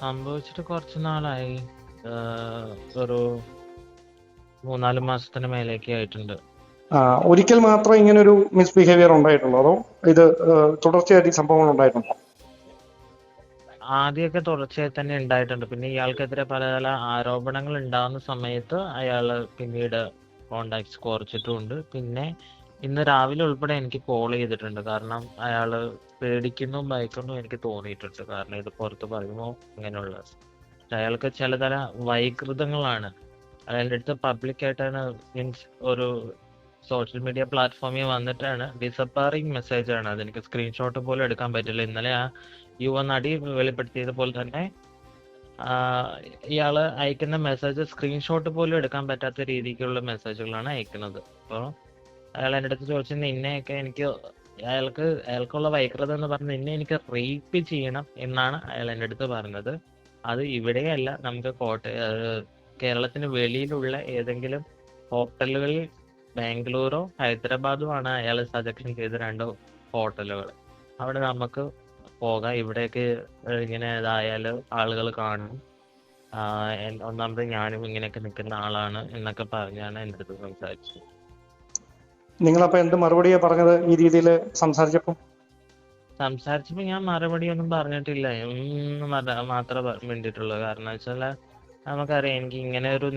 സംഭവിച്ചിട്ട് കുറച്ച് നാളായി. ഒരു മൂന്നാൽ മാസത്തിന് മേലേക്ക് ആയിട്ടുണ്ട്. ഒരിക്കൽ മാത്രം ഇങ്ങനെ ഒരു മിസ്ബിഹേവിയർ ഉണ്ടായിട്ടുള്ളൂ അതോ ഇത് തുടർച്ചയായിട്ട് സംഭവങ്ങൾ ഉണ്ടായിട്ടുണ്ടോ? ആദ്യമൊക്കെ തുടർച്ചയായി തന്നെ ഉണ്ടായിട്ടുണ്ട്. പിന്നെ ഇയാൾക്കെതിരെ പല പല ആരോപണങ്ങൾ ഉണ്ടാകുന്ന സമയത്ത് അയാൾ പിന്നീട് കോണ്ടാക്ട്സ് കുറച്ചിട്ടുമുണ്ട് പിന്നെ ഇന്ന് രാവിലെ ഉൾപ്പെടെ എനിക്ക് കോൾ ചെയ്തിട്ടുണ്ട്. കാരണം അയാൾ പേടിക്കുന്നു ഭയക്കുന്നു എനിക്ക് തോന്നിയിട്ടുണ്ട്. കാരണം ഇത് പുറത്ത് പറയുമോ അങ്ങനെയുള്ള അയാൾക്ക് ചിലതര വൈകൃതങ്ങളാണ്. അയാളുടെ അടുത്ത് പബ്ലിക് ആയിട്ടാണ് മീൻസ് ഒരു സോഷ്യൽ മീഡിയ പ്ലാറ്റ്ഫോമിൽ വന്നിട്ടാണ് ഡിസപ്പാറിങ് മെസ്സേജ് ആണ്. അതെനിക്ക് സ്ക്രീൻഷോട്ട് പോലും എടുക്കാൻ പറ്റില്ല. ഇന്നലെ ആ യുവ നടി വെളിപ്പെടുത്തിയത് പോലെ തന്നെ ഇയാൾ അയക്കുന്ന മെസ്സേജ് സ്ക്രീൻഷോട്ട് പോലും എടുക്കാൻ പറ്റാത്ത രീതിക്കുള്ള മെസ്സേജുകളാണ് അയക്കുന്നത്. അപ്പോൾ അയാൾ എന്റെ അടുത്ത് ചോദിച്ചു നിന്നെയൊക്കെ എനിക്ക് അയാൾക്ക് അയാൾക്കുള്ള വൈകൃതം എന്ന് പറഞ്ഞ് നിന്നെ എനിക്ക് റേപ്പ് ചെയ്യണം എന്നാണ് അയാൾ എന്റെ അടുത്ത് പറഞ്ഞത്. അത് ഇവിടെയല്ല നമുക്ക് കോട്ട കേരളത്തിന് വെളിയിലുള്ള ഏതെങ്കിലും ഹോട്ടലുകളിൽ ബാംഗ്ലൂരോ ഹൈദരാബാദോ ആണ് അയാൾ സജക്ഷൻ ചെയ്ത രണ്ട് ഹോട്ടലുകൾ. അവിടെ നമുക്ക് പോകാം. ഇവിടേക്ക് ഏഹ് ഇങ്ങനെ ഇതായാൽ ആളുകൾ കാണും. ഒന്നാമത് ഞാനും ഇങ്ങനെയൊക്കെ നിൽക്കുന്ന ആളാണ് എന്നൊക്കെ പറഞ്ഞാണ് എന്റെ അടുത്ത് സംസാരിച്ചത്. നിങ്ങളപ്പോ എന്ത് മറുപടിയാ പറഞ്ഞത് ഈ രീതിയിൽ സംസാരിച്ചപ്പോ? സംസാരിച്ചപ്പോ ഞാൻ മറുപടി ഒന്നും പറഞ്ഞിട്ടില്ല മാത്രമേ പ- കാരണം വെച്ചാൽ നമുക്കറിയാം എനിക്ക് ഇങ്ങനെ ഒരു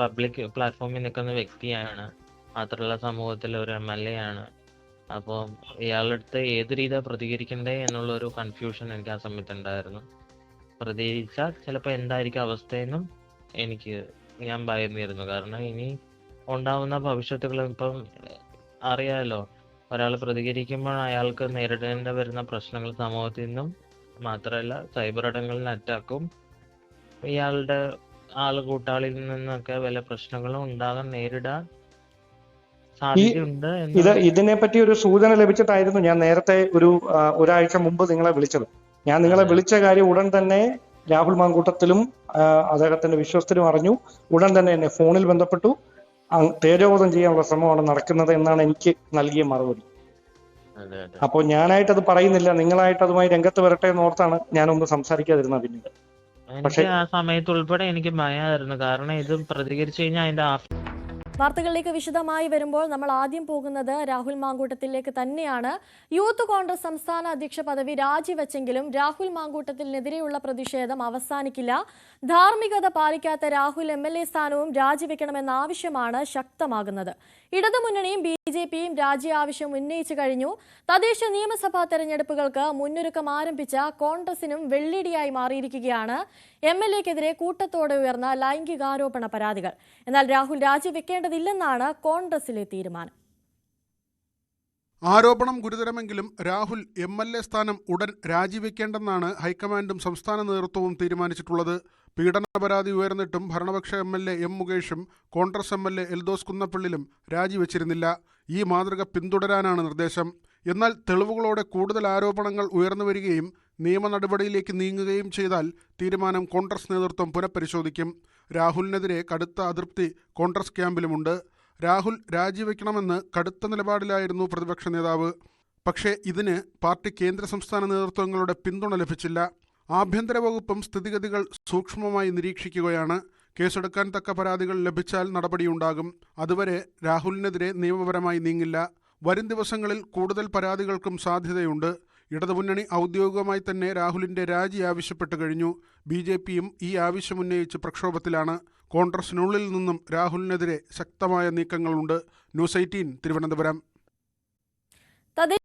പബ്ലിക് പ്ലാറ്റ്ഫോമിൽ നിൽക്കുന്ന വ്യക്തിയാണ്. മാത്രമല്ല സമൂഹത്തിലെ ഒരു എം എൽ എ ആണ് അപ്പോൾ ഇയാളുടെ അടുത്ത് ഏത് രീതിയാണ് പ്രതികരിക്കണ്ടേ എന്നുള്ള ഒരു കൺഫ്യൂഷൻ എനിക്ക് ആ സമയത്ത് ഉണ്ടായിരുന്നു പ്രതികരിച്ചാൽ ചിലപ്പോൾ എന്തായിരിക്കും അവസ്ഥയെന്നും എനിക്ക് ഞാൻ ഭയന്നിരുന്നു. കാരണം ഇനി ഉണ്ടാവുന്ന ഭവിഷ്യത്തുകൾ ഇപ്പം അറിയാലോ. ഒരാൾ പ്രതികരിക്കുമ്പോൾ അയാൾക്ക് നേരിടേണ്ടി വരുന്ന പ്രശ്നങ്ങൾ സമൂഹത്തിൽ നിന്നും മാത്രമല്ല സൈബർ ഇടങ്ങളിൽ അറ്റാക്കും. ഇയാളുടെ ആൾ കൂട്ടാളിയിൽ നിന്നൊക്കെ വല്ല പ്രശ്നങ്ങളും ഉണ്ടാകാൻ നേരിടാൻ സാധ്യതയുണ്ട് ഇത് ഇതിനെ പറ്റി ഒരു സൂചന ലഭിച്ചിട്ടായിരുന്നു ഞാൻ നേരത്തെ ഒരു ഒരാഴ്ച മുമ്പ് നിങ്ങളെ വിളിച്ചത്. ഞാൻ നിങ്ങളെ വിളിച്ച കാര്യം ഉടൻ തന്നെ രാഹുൽ മാങ്കൂട്ടത്തിലും അദ്ദേഹത്തിന്റെ വിശ്വസ്തരും അറിഞ്ഞു. ഉടൻ തന്നെ എന്നെ ഫോണിൽ ബന്ധപ്പെട്ടു. തേജോവധം ചെയ്യാനുള്ള ശ്രമമാണ് നടക്കുന്നത് എന്നാണ് എനിക്ക് നൽകിയ മറുപടി. അപ്പോൾ ഞാനായിട്ട് അത് പറയുന്നില്ല. നിങ്ങളായിട്ട് അതുമായി രംഗത്ത് വരട്ടെ എന്ന് ഓർത്താണ് ഞാനൊന്ന് സംസാരിക്കാതിരുന്നത് പിന്നീട് പക്ഷേ- ആ സമയത്ത് ഉൾപ്പെടെ എനിക്ക് ഭയമായിരുന്നു കാരണം ഇത് പ്രതികരിച്ചു കഴിഞ്ഞാൽ അതിന്റെ ആഫ്റ്റർ വാർത്തകളിലേക്ക് വിശദമായി വരുമ്പോൾ നമ്മൾ ആദ്യം പോകുന്നത് രാഹുൽ മാങ്കൂട്ടത്തിലേക്ക് തന്നെയാണ്. യൂത്ത് കോൺഗ്രസ് സംസ്ഥാന അധ്യക്ഷ പദവി രാജിവെച്ചെങ്കിലും രാഹുൽ മാങ്കൂട്ടത്തിനെതിരെയുള്ള പ്രതിഷേധം അവസാനിക്കില്ല. ധാർമ്മികത പാലിക്കാത്ത രാഹുൽ എം എൽ എ സ്ഥാനവും രാജിവെക്കണമെന്ന ആവശ്യമാണ് ശക്തമാകുന്നത്. ഇടതുമുന്നണിയും ബി ജെ പിയും രാജി ആവശ്യം ഉന്നയിച്ചു കഴിഞ്ഞു. തദ്ദേശ നിയമസഭാ തെരഞ്ഞെടുപ്പുകൾക്ക് മുന്നൊരുക്കം ആരംഭിച്ച കോൺഗ്രസിനും വെള്ളിടിയായി മാറിയിരിക്കുകയാണ്. എം എൽ എക്കെതിരെ കൂട്ടത്തോടെ ഉയർന്ന ലൈംഗികാരോപണ പരാതികൾ. എന്നാൽ രാഹുൽ രാജിവെക്കേണ്ടതില്ലെന്നാണ് കോൺഗ്രസിലെ തീരുമാനം. ആരോപണം ഗുരുതരമെങ്കിലും രാഹുൽ എം എൽ എ സ്ഥാനം ഉടൻ രാജിവെക്കേണ്ടെന്നാണ് ഹൈക്കമാൻഡും സംസ്ഥാന നേതൃത്വവും തീരുമാനിച്ചിട്ടുള്ളത്. പീഡന പരാതി ഉയർന്നിട്ടും ഭരണപക്ഷ M L A M മുകേഷും Congress M L A Eldhose കുന്നപ്പള്ളിലും രാജിവെച്ചിരുന്നില്ല. ഈ മാതൃക പിന്തുടരാനാണ് നിർദ്ദേശം. എന്നാൽ തെളിവുകളോടെ കൂടുതൽ ആരോപണങ്ങൾ ഉയർന്നു വരികയും നിയമ നടപടിയിലേക്ക് നീങ്ങുകയും ചെയ്താൽ തീരുമാനം കോൺഗ്രസ് നേതൃത്വം പുനഃപരിശോധിക്കും. രാഹുലിനെതിരെ കടുത്ത അതൃപ്തി കോൺഗ്രസ് ക്യാമ്പിലുമുണ്ട്. രാഹുൽ രാജിവെക്കണമെന്ന് കടുത്ത നിലപാടിലായിരുന്നു പ്രതിപക്ഷ നേതാവ്. പക്ഷേ ഇതിന് പാർട്ടി കേന്ദ്ര സംസ്ഥാന നേതൃത്വങ്ങളുടെ പിന്തുണ ലഭിച്ചില്ല. ആഭ്യന്തര വകുപ്പും സ്ഥിതിഗതികൾ സൂക്ഷ്മമായി നിരീക്ഷിക്കുകയാണ്. കേസെടുക്കാൻ തക്ക പരാതികൾ ലഭിച്ചാൽ നടപടിയുണ്ടാകും. അതുവരെ രാഹുലിനെതിരെ നിയമപരമായി നീങ്ങില്ല. വരും ദിവസങ്ങളിൽ കൂടുതൽ പരാതികൾക്കും സാധ്യതയുണ്ട്. ഇടതുമുന്നണി ഔദ്യോഗികമായി തന്നെ രാഹുലിന്റെ രാജി ആവശ്യപ്പെട്ടു കഴിഞ്ഞു. ബി ജെ പിയും ഈ ആവശ്യമുന്നയിച്ച് പ്രക്ഷോഭത്തിലാണ്. കോൺഗ്രസിനുള്ളിൽ നിന്നും രാഹുലിനെതിരെ ശക്തമായ നീക്കങ്ങളുണ്ട്. News eighteen Thiruvananthapuram.